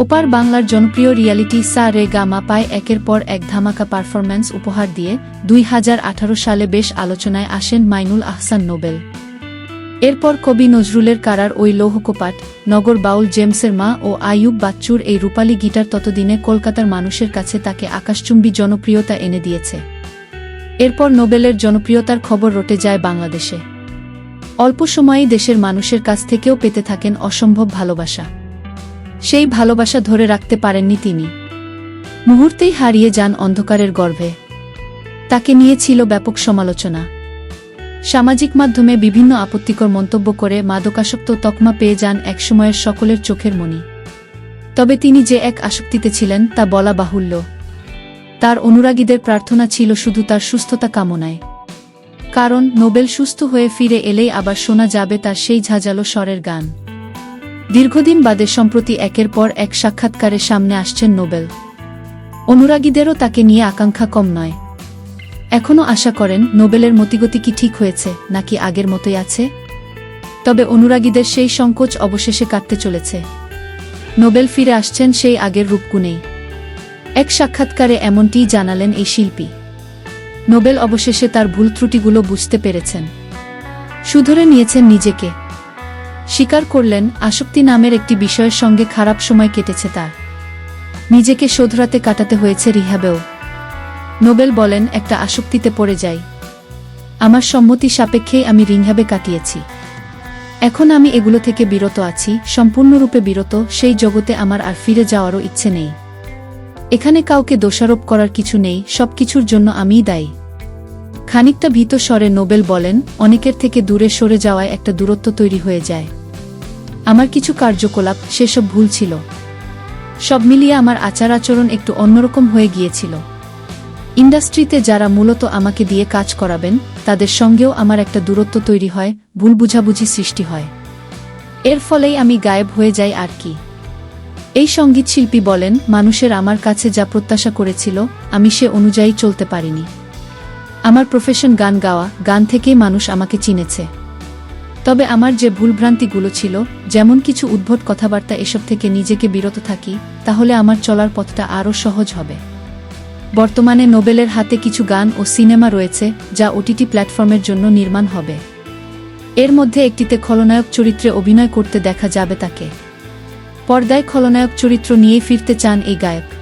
ওপার বাংলার জনপ্রিয় রিয়ালিটি সা রে গামা পায় একের পর এক ধামাকা পারফরম্যান্স উপহার দিয়ে দুই হাজার আঠারো সালে বেশ আলোচনায় আসেন মাইনুল আহসান নোবেল। এরপর কবি নজরুলের কারার ওই লৌহকোপাট, নগর বাউল জেমসের মা ও আইয়ুব বাচ্চুর এই রূপালী গিটার ততদিনে কলকাতার মানুষের কাছে তাকে আকাশচুম্বী জনপ্রিয়তা এনে দিয়েছে। এরপর নোবেলের জনপ্রিয়তার খবর রটে যায় বাংলাদেশে। অল্প সময়েই দেশের মানুষের কাছ থেকেও পেতে থাকেন অসম্ভব ভালোবাসা। সেই ভালোবাসা ধরে রাখতে পারেননি তিনি। মুহূর্তেই হারিয়ে যান অন্ধকারের গর্ভে। তাকে নিয়ে ছিল ব্যাপক সমালোচনা। সামাজিক মাধ্যমে বিভিন্ন আপত্তিকর মন্তব্য করে মাদকাসক্ত তকমা পেয়ে যান একসময়ের সকলের চোখের মণি তবে তিনি যে এক আসক্তিতে ছিলেন তা বলা বাহুল্য। তার অনুরাগীদের প্রার্থনা ছিল শুধু তার সুস্থতা কামনায়। কারণ নোবেল সুস্থ হয়ে ফিরে এলেই আবার শোনা যাবে তার সেই ঝাঁঝালো স্বরের গান। দীর্ঘদিন বাদে সম্প্রতি একের পর এক সাক্ষাৎকারে সামনে আসছেন নোবেল। অনুরাগীদেরও তাকে নিয়ে আকাঙ্ক্ষা কম নয়। এখনও আশা করেন, নোবেলের মতিগতি কি ঠিক হয়েছে, নাকি আগের মতোই আছে? তবে অনুরাগীদের সেই সংকোচ অবশেষে কাটতে চলেছে। নোবেল ফিরে আসছেন সেই আগের রূপগুণেই। এক সাক্ষাৎকারে এমনটিই জানালেন এই শিল্পী। নোবেল অবশেষে তার ভুল ত্রুটিগুলো বুঝতে পেরেছেন। সুধরে নিয়েছেন নিজেকে। স্বীকার করলেন, আসক্তি নামের একটি বিষয়ের সঙ্গে খারাপ সময় কেটেছে তার। নিজেকে শোধরাতে কাটাতে হয়েছে রিহাবেও। নোবেল বলেন, একটা আসক্তিতে পড়ে যাই। আমার সম্মতি সাপেক্ষেই আমি রিংহাবে কাটিয়েছি। এখন আমি এগুলো থেকে বিরত আছি, সম্পূর্ণরূপে বিরত, সেই জগতে আমার আর ফিরে যাওয়ারও ইচ্ছে নেই। এখানে কাউকে দোষারোপ করার কিছু নেই, সবকিছুর জন্য আমিই দায়ী। খানিকটা ভীত স্বরে নোবেল বলেন, অনেকের থেকে দূরে সরে যাওয়ায় একটা দূরত্ব তৈরি হয়ে যায়। আমার কিছু কার্যকলাপ, সেসব ভুল ছিল। সব মিলিয়ে আমার আচার আচরণ একটু অন্যরকম হয়ে গিয়েছিল। ইন্ডাস্ট্রিতে যারা মূলত আমাকে দিয়ে কাজ করাবেন, তাদের সঙ্গেও আমার একটা দূরত্ব তৈরি হয়, ভুল বুঝাবুঝি সৃষ্টি হয়। এর ফলেই আমি গায়েব হয়ে যাই আর কি। এই সঙ্গীতশিল্পী বলেন, মানুষের আমার কাছে যা প্রত্যাশা করেছিল, আমি সে অনুযায়ী চলতে পারিনি। আমার প্রফেশন গান গাওয়া, গান থেকেই মানুষ আমাকে চিনেছে। তবে আমার যে ভুলভ্রান্তিগুলো ছিল, যেমন কিছু উদ্ভট কথাবার্তা এসব থেকে নিজেকে বিরত থাকি, তাহলে আমার চলার পথটা আরও সহজ হবে। বর্তমানে নোবেলের হাতে কিছু গান ও সিনেমা রয়েছে, যা ওটিটি প্ল্যাটফর্মের জন্য নির্মাণ হবে। এর মধ্যে একটিতে খলনায়ক চরিত্রে অভিনয় করতে দেখা যাবে তাকে। পর্দায় খলনায়ক চরিত্র নিয়ে ফিরতে চান এই গায়ক।